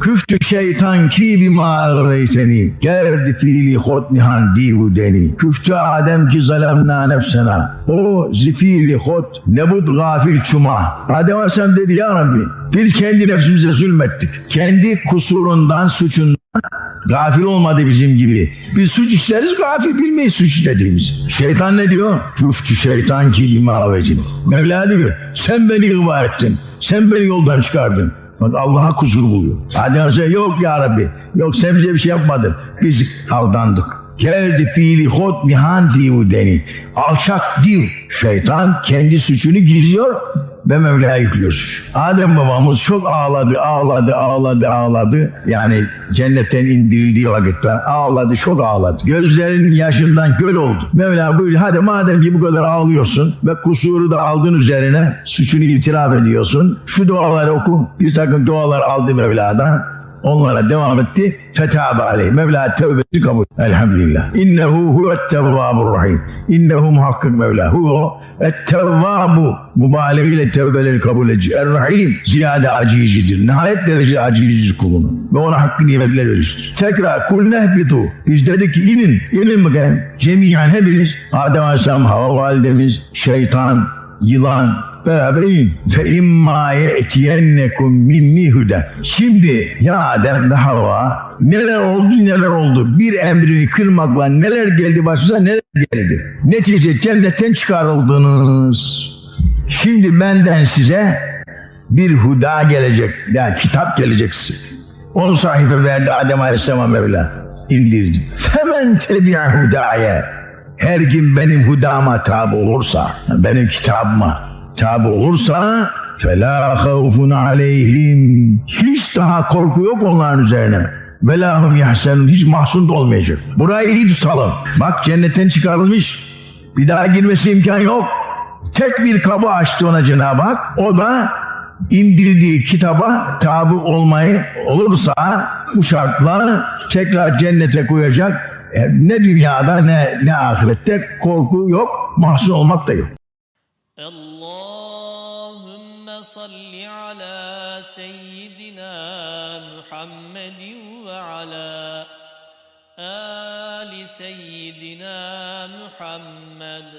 Küftü şeytan ki bima ağreyteni. Gerdi fiili hot nihan divu deni. Küftü Adem ki zalemna nefsena. O zifiri hot nebud gafil çuma. Adem Aleyhisselam dedi ya Rabbi biz kendi nefsimize zulmettik. Kendi kusurundan, suçundan Gafil olmadı bizim gibi. Biz suç işleriz gafil bilmeyiz suç işlediğimizi. Şeytan ne diyor? Küftü şeytan ki lima avecin. Mevla diyor sen beni ıva ettin. Sen beni yoldan çıkardın. Bak Allah'a kusur buluyor. Hadi Aleyhisselam yok ya Rabbi. Yok sen bize bir şey yapmadın. Biz aldandık. Geldi fiili hot nihan divu deni. Alçak div. Şeytan kendi suçunu gizliyor ve Mevla'ya yüklüyor suç. Adem babamız çok ağladı, ağladı, ağladı, ağladı. Yani cennetten indirildiği vakitte ağladı, çok ağladı. Gözlerinin yaşından göl oldu. Mevla buyuruyor, hadi madem ki bu kadar ağlıyorsun ve kusuru da aldın üzerine, suçunu itiraf ediyorsun. Şu duaları oku. Bir takım dualar aldı Mevla'dan. Onlara devam etti. Fetabe aleyh. Mevla tevbesi kabul. Elhamdülillah. İnnehu huvet tevvabur rahim. İnnehu muhakkak Mevla. Hu et tevvabu. Mübaleğiyle tevbeleri kabul edici. Er-Rahim. Ziyade acicidir. Nihayet derece aciciz kulunu. Ve ona hakkı nimetler verir. Tekrar kul nehbitu. Biz dedik ki inin. İnin bakalım. Cemiyen hepiniz. Adem Aleyhisselam, Hava validemiz, şeytan, yılan, beraber inin. Fe imma ye'tiyennekum minni hude. Şimdi ya Adem ve Havva neler oldu neler oldu. Bir emrini kırmakla neler geldi başınıza neler geldi. Netice cennetten çıkarıldınız. Şimdi benden size bir huda gelecek. Yani kitap gelecek. Onu sahife verdi Adem Aleyhisselam Mevla. indirdi. Femen tebi'a hudaye Her kim benim hudama tabi olursa, benim kitabıma tabi olursa فَلَا خَوْفٌ عَلَيْهِمْ Hiç daha korku yok onların üzerine. Velahum yahsenun hiç mahzun da olmayacak. Burayı iyi tutalım. Bak cennetten çıkarılmış. Bir daha girmesi imkan yok. Tek bir kapı açtı ona Cenab-ı Hak. O da indirdiği kitaba tabi olmayı olursa bu şartla tekrar cennete koyacak. E, Ne dünyada ne, ne ahirette korku yok, mahzun olmak da yok. اللهم صل على سيدنا محمد وعلى آل سيدنا محمد